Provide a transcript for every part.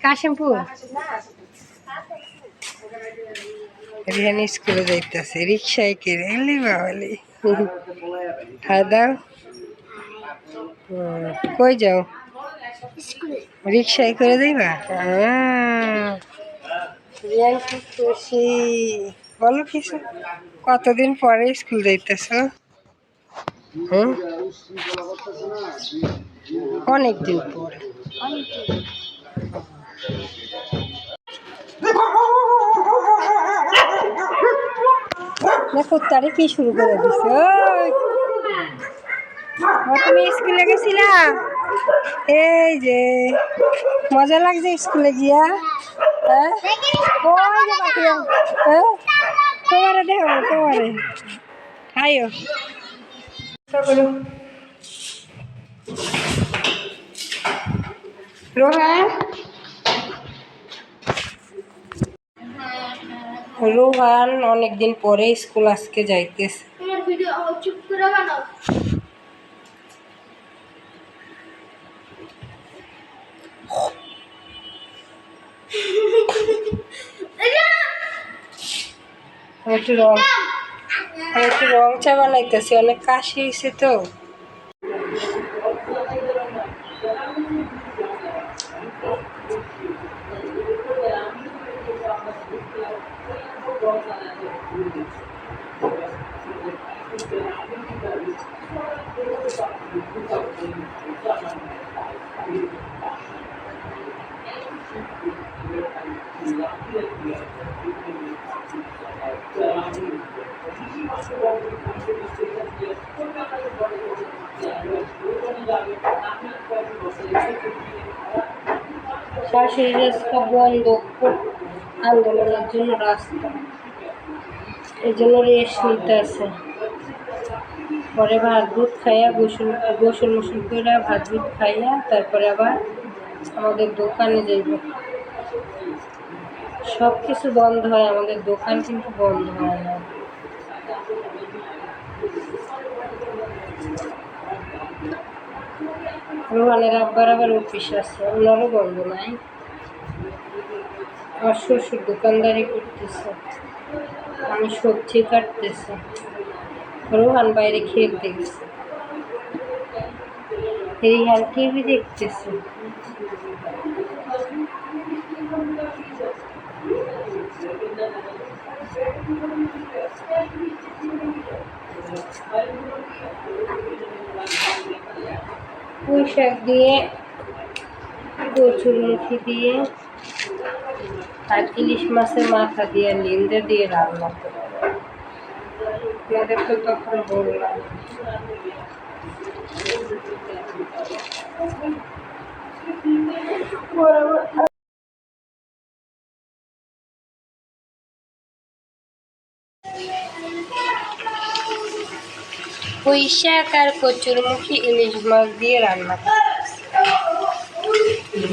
কাশিমপুর? রিহানি স্কুলে যাইতেছে রিক্সায় কিনে এলি বাবালি। খাওয়া দাও। কই যাও? রিক্সায় করে দিবা রিয়ান কি খুশি। বলো কিছু। কতদিন পরে স্কুল যাইতেছ? হুম? অনেক দিন পরে দেখো, তারে কি শুরু করে তুমি স্কুলে গেছিলা? এই যে, মজা লাগছে স্কুলে গিয়া? হ্যাঁ? হ্যাঁ? তোমারে দেখো, তোমারে। খাইও রোহান? রোহান অনেকদিন পরে স্কুল আজকে যাইতেছে। তোমার ভিডিও চুপ করে বানাও। আমি একটু রং একটু রং চা বানাইতেছি অনেক কাশি হয়েছে তো। শাশুড়ি রাস্তা বন্ধ, আন্দোলনের জন্য রাস্তা। এই জন্য রেস্ট নিতে আছে পরে ভাত দুধ খাইয়া গোসল গোসল মোসল করে ভাত দুধ খাইয়া তারপরে আবার আমাদের দোকানে যাইব সব কিছু বন্ধ হয়, আমাদের দোকান কিন্তু বন্ধ হয় না। রোহানের আব্বার আবার অফিস আছে, ওনারও বন্ধ নাই। আমার শ্বশুর দোকানদারি করতেছে, আমি সবজি কাটতেছি। রোহান বাইরে খেলতে গেছে। রিহান টিভি দেখতেছে। পুঁই শাক দিয়ে কচুর মুখি দিয়ে আর ইলিশ মাছের মাথা দিয়ে লিন্দে দিয়ে রান্না করে আপনাদের তো তখন বললাম। শাক আর কচুরমুখী ইলিশ মাছ দিয়ে রান্না।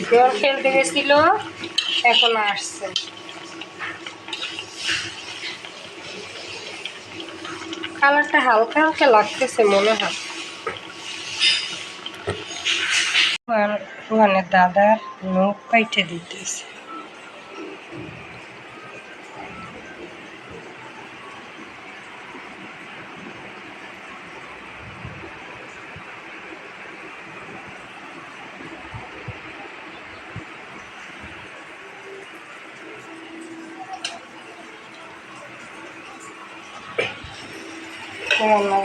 জল খেলতে গেছিল, এখন আসছে। কালারটা হালকা হালকা লাগতেছে মনে হয়। ওখানে দাদার নখ কাইটে দিতেছে। রান্না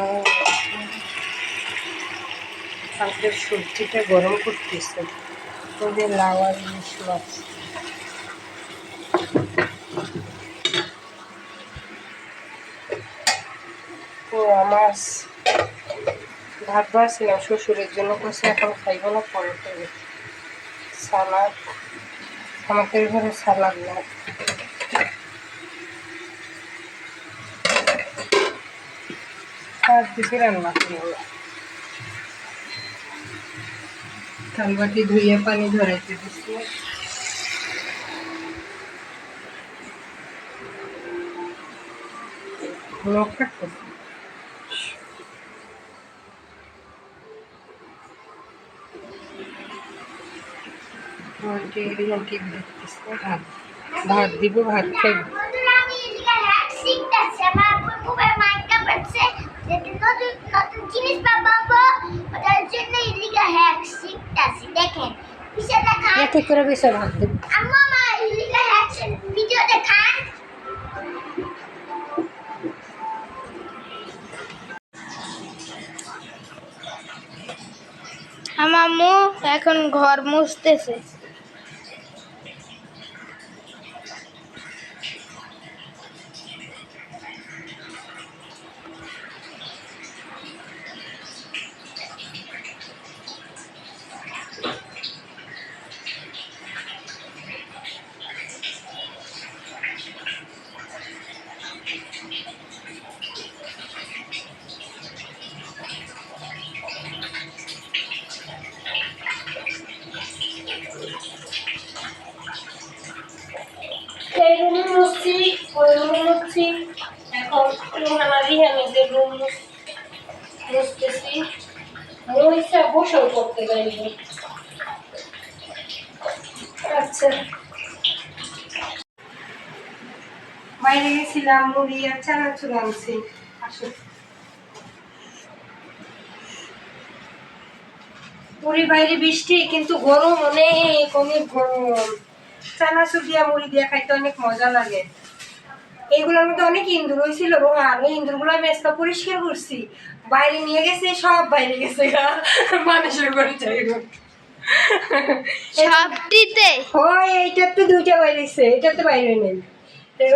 কালকে সবজিটা গরম করতেছে। ওদের লাউয়ার ইলিশ মাছ। পোয়া মাছ ভাত বাড়ছিলাম শ্বশুরের জন্য। কষে এখন খাইব না, পরে খাইব। সালাদ। আমাদের ঘরে সালাদ নাই রান্না করব। থালবাটি ধুয়ে পানি ধরাইতে দিচ্ছি দেখতেছে ভাত ভাত দিব ভাত খাইব বন্ধুরা, আমি এদিকে হ্যাক শিখতেছি। আমার আব্বু খুবই মাইকা পাচ্ছে। যাতে নতুন নতুন জিনিস পাবো, ওটার জন্য এদিকে হ্যাক শিখতেছি। দেখেন। এতে করে দিব আম্মু, আমার এদিকে হ্যাক ভিডিও দেখান। আমার আম্মু এখন ঘর মুছতেছে আচ্ছা। বাইরে গেছিলাম, মুড়ি আর আনছি। পুরী বাইরে বৃষ্টি, কিন্তু গরম অনেক অনেক গরম। চানাচুর দিয়া মুড়ি দিয়া খাইতে অনেক মজা লাগে। এইগুলোর মধ্যে অনেক ইন্দুর হয়েছিল রোহান ওই ইন্দুরগুলো আমি পরিষ্কার করছি। বাইরে নিয়ে গেছে, সব বাইরে গেছে মানুষের করে যাইব সবটিতে ওই এইটার তো দুইটা বাইরেছে এটা তো বাইরে নেই।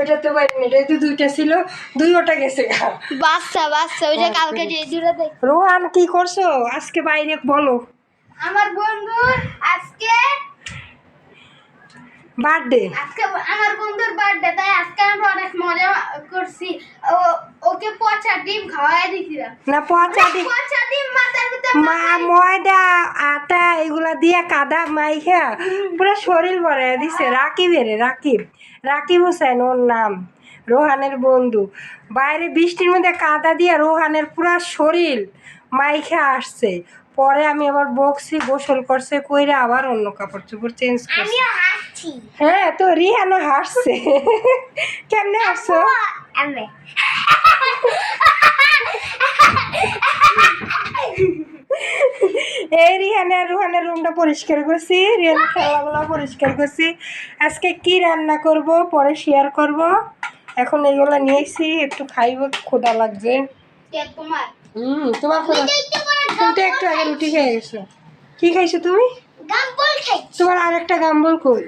ওটা তো বাইরে নেই এটা তো দুইটা ছিল দুই ওটা গেছে। বাচ্চা বাচ্চা ওই যে কালকে যে দেখ। রোহান কি করছ? আজকে বাইরে বলো। আমার বন্ধুর আজকে বার্থডে। আজকে আমার বন্ধুর বার্থডে তাই আজকে আমরা অনেক মজা করছি। ও ওকে পচা ডিম খাওয়াই দিছিলাম না। পচা দি পচা ডিম মাথার মা ময়দা আটা এগুলা দিয়ে কাদা মাইখা পুরো শরীর ভরে দিছে। রাকিবের রাকিব। রাকিব হোসেন ওর নাম রোহানের বন্ধু। বাইরে বৃষ্টির মধ্যে কাদা দিয়ে রোহানের পুরা শরীর মাইখা আসছে। পরে আমি আবার বকছি গোসল করছে কইরা আবার অন্য কাপড় চোপড় চেঞ্জ করছে হ্যাঁ তো রিহানও হাসছে। কেমনে হাসছো? আমি এই রিহানের রুহানের রুমটা পরিষ্কার করছি রিহানের খেলাগুলো পরিষ্কার করছি। আজকে কি রান্না করব পরে শেয়ার করব। এখন এগুলো নিয়েছি একটু খাইব ক্ষুধা লাগছে। হুম তোমার একটু তুমি তো একটু আগে রুটি খেয়ে গেছো। কি খাইছো তুমি? তোমার আর একটা গাম্বল কই?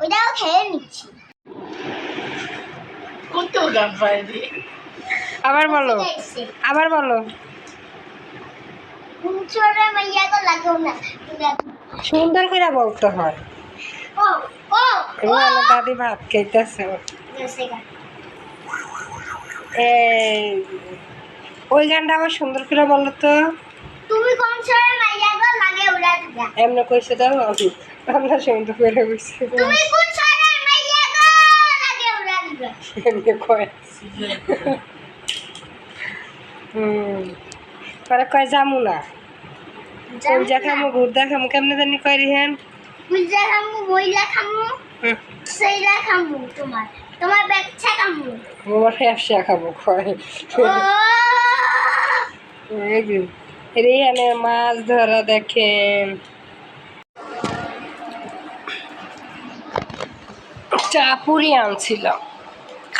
ওইটাও খেয়ে নিচ্ছি। আবার বলো। আবার বলো ছোড়া মাইয়া গো লাগো না সুন্দর করে বলতে হয়। দাদি ভাত খেতেছে ওই গানটা আবার সুন্দর করে বলো তো। তুমি কোন ছোড়া মাইয়া গো লাগে উড়া দিবা? এমনি কইছে দাও আমরা সুন্দর করে কইছে তুমি কোন ছোড়া মাইয়া গো লাগে উড়া দিবা? এমনি কয়। হুম। পরে কয় যামু না? পূজা খামু গুড়দা খামু কেমনে জানি কয় রিহান পূজা খামু মইলা খামু সেইলা খামু তোমার। তোমার বাচ্চা খামু। মোর ফ্যাপসা খাব কয়। রিহানের মাছ ধরা দেখেন। চা পুরি আনছিলাম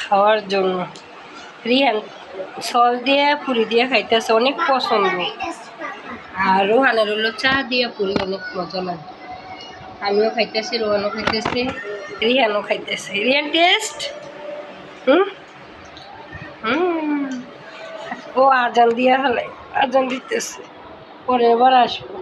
খাওয়ার জন্য। রিহান সস দিয়ে পুরি দিয়ে খাইতেছে, অনেক পছন্দ। আর রোহানের হলো চা দিয়ে পুরি, অনেক মজা লাগে। আমিও খাইতেছি, রোহানও খাইতেছি, রিহানও খাইতেছে। রিহান, টেস্ট? হুম? হুম। ও আজান দিয়া হলে, আজান দিতেছে। পরে এবার আসব।